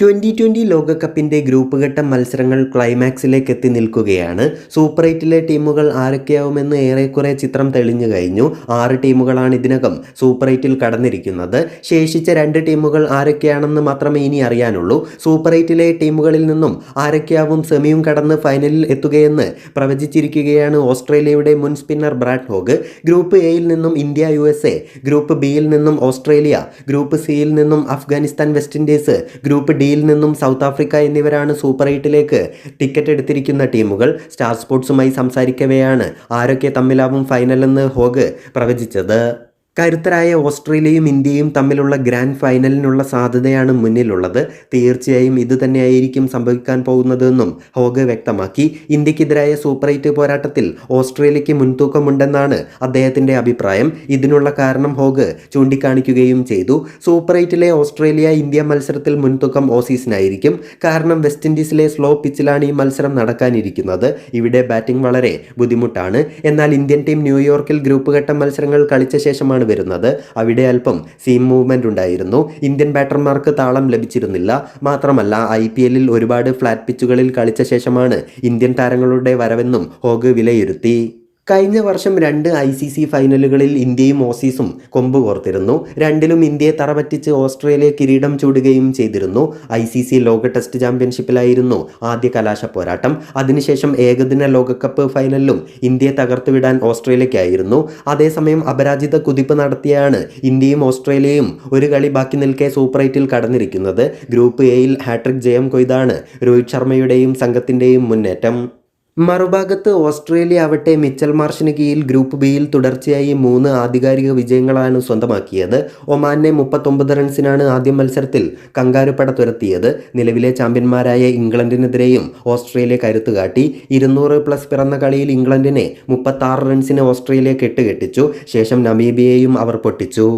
Twenty twenty ലോകകപ്പിന്റെ group ഘട്ട മത്സരങ്ങൾ ക്ലൈമാക്സിലേക്ക് എത്തി നിൽക്കുകയാണ്. സൂപ്പർ എയ്റ്റിലെ ടീമുകൾ ആരൊക്കെയാവുമെന്ന് ഏറെക്കുറെ ചിത്രം തെളിഞ്ഞു കഴിഞ്ഞു. ആറ് ടീമുകളാണ് ഇതിനകം സൂപ്പർ എയ്റ്റിൽ കടന്നിരിക്കുന്നത്. ശേഷിച്ച രണ്ട് ടീമുകൾ ആരൊക്കെയാണെന്ന് മാത്രമേ ഇനി അറിയാനുള്ളൂ. സൂപ്പർ എയ്റ്റിലെ ടീമുകളിൽ നിന്നും ആരൊക്കെയാവും സെമിയും കടന്ന് ഫൈനലിൽ എത്തുകയെന്ന് പ്രവചിച്ചിരിക്കുകയാണ് ഓസ്ട്രേലിയയുടെ മുൻ സ്പിന്നർ ബ്രാഡ് ഹോഗ്. ഗ്രൂപ്പ് എയിൽ നിന്നും India U S A. Group ബിയിൽ നിന്നും ഓസ്ട്രേലിയ. ഗ്രൂപ്പ് സിയിൽ നിന്നും അഫ്ഗാനിസ്ഥാൻ വെസ്റ്റ് ഇൻഡീസ്. ഗ്രൂപ്പ് ഡിയിൽ നിന്നും സൗത്ത് ആഫ്രിക്ക എന്നിവരാണ് സൂപ്പർ എയ്റ്റിലേക്ക് ടിക്കറ്റ് എടുത്തിരിക്കുന്ന ടീമുകൾ. സ്റ്റാർ സ്പോർട്സുമായി സംസാരിക്കവെയാണ് ആരൊക്കെ തമ്മിലാവും ഫൈനലെന്ന് ഹോഗ് പ്രവചിച്ചത്. കരുത്തരായ ഓസ്ട്രേലിയയും ഇന്ത്യയും തമ്മിലുള്ള ഗ്രാൻഡ് ഫൈനലിനുള്ള സാധ്യതയാണ് മുന്നിലുള്ളത്. തീർച്ചയായും ഇത് തന്നെയായിരിക്കും സംഭവിക്കാൻ പോകുന്നതെന്നും ഹോഗ് വ്യക്തമാക്കി. ഇന്ത്യക്കെതിരായ സൂപ്പർ എയ്റ്റ് പോരാട്ടത്തിൽ ഓസ്ട്രേലിയയ്ക്ക് മുൻതൂക്കമുണ്ടെന്നാണ് അദ്ദേഹത്തിന്റെ അഭിപ്രായം. ഇതിനുള്ള കാരണം ഹോഗ് ചൂണ്ടിക്കാണിക്കുകയും ചെയ്തു. സൂപ്പർ എയ്റ്റിലെ ഓസ്ട്രേലിയ ഇന്ത്യ മത്സരത്തിൽ മുൻതൂക്കം ഓസീസിനായിരിക്കും. കാരണം വെസ്റ്റ് ഇൻഡീസിലെ സ്ലോ പിച്ചിലാണ് ഈ മത്സരം നടക്കാനിരിക്കുന്നത്. ഇവിടെ ബാറ്റിംഗ് വളരെ ബുദ്ധിമുട്ടാണ്. എന്നാൽ ഇന്ത്യൻ ടീം ന്യൂയോർക്കിൽ ഗ്രൂപ്പ് ഘട്ട മത്സരങ്ങൾ കളിച്ച ശേഷമാണ് വരുന്നത്. അവിടെ അല്പം സീം മൂവ്മെന്റ് ഉണ്ടായിരുന്നു. ഇന്ത്യൻ ബാറ്റർമാർക്ക് താളം ലഭിച്ചിരുന്നില്ല. മാത്രമല്ല ഐ പി എല്ലിൽ ഒരുപാട് ഫ്ലാറ്റ് പിച്ചുകളിൽ കളിച്ച ശേഷമാണ് ഇന്ത്യൻ താരങ്ങളുടെ വരവെന്നും ഹോഗ് വിലയിരുത്തി. കഴിഞ്ഞ വർഷം രണ്ട് ഐ സി സി ഫൈനലുകളിൽ ഇന്ത്യയും ഓസീസും കൊമ്പ് കോർത്തിരുന്നു. രണ്ടിലും ഇന്ത്യയെ തറപറ്റിച്ച് ഓസ്ട്രേലിയ കിരീടം ചൂടുകയും ചെയ്തിരുന്നു. ഐ സി സി ലോക ടെസ്റ്റ് ചാമ്പ്യൻഷിപ്പിലായിരുന്നു ആദ്യ കലാശ പോരാട്ടം. അതിനുശേഷം ഏകദിന ലോകകപ്പ് ഫൈനലിലും ഇന്ത്യയെ തകർത്തുവിടാൻ ഓസ്ട്രേലിയക്കായിരുന്നു അതേസമയം അപരാജിത കുതിപ്പ് നടത്തിയാണ് ഇന്ത്യയും ഓസ്ട്രേലിയയും ഒരു കളി ബാക്കി നിൽക്കെ സൂപ്പർ എയ്റ്റിൽ കടന്നിരിക്കുന്നത്. ഗ്രൂപ്പ് എയിൽ ഹാട്രിക് ജയം കൊയ്താണ് രോഹിത് ശർമ്മയുടെയും സംഘത്തിന്റെയും മുന്നേറ്റം. മറുഭാഗത്ത് ഓസ്ട്രേലിയ ആവട്ടെ മിച്ചൽ മാർഷിന് കീഴിൽ ഗ്രൂപ്പ് ബിയിൽ തുടർച്ചയായി മൂന്ന് ആധികാരിക വിജയങ്ങളാണ് സ്വന്തമാക്കിയത്. ഒമാനെ മുപ്പത്തൊമ്പത് റൺസിനാണ് ആദ്യ മത്സരത്തിൽ കങ്കാരുപട തുരത്തിയത്. നിലവിലെ ചാമ്പ്യന്മാരായ ഇംഗ്ലണ്ടിനെതിരെയും ഓസ്ട്രേലിയ കരുത്തു കാട്ടി. ഇരുന്നൂറ് പ്ലസ് പിറന്ന കളിയിൽ ഇംഗ്ലണ്ടിനെ മുപ്പത്താറ് റൺസിന് ഓസ്ട്രേലിയ കെട്ടുകെട്ടിച്ചു. ശേഷം നമീബിയയും അവർ പൊട്ടിച്ചു.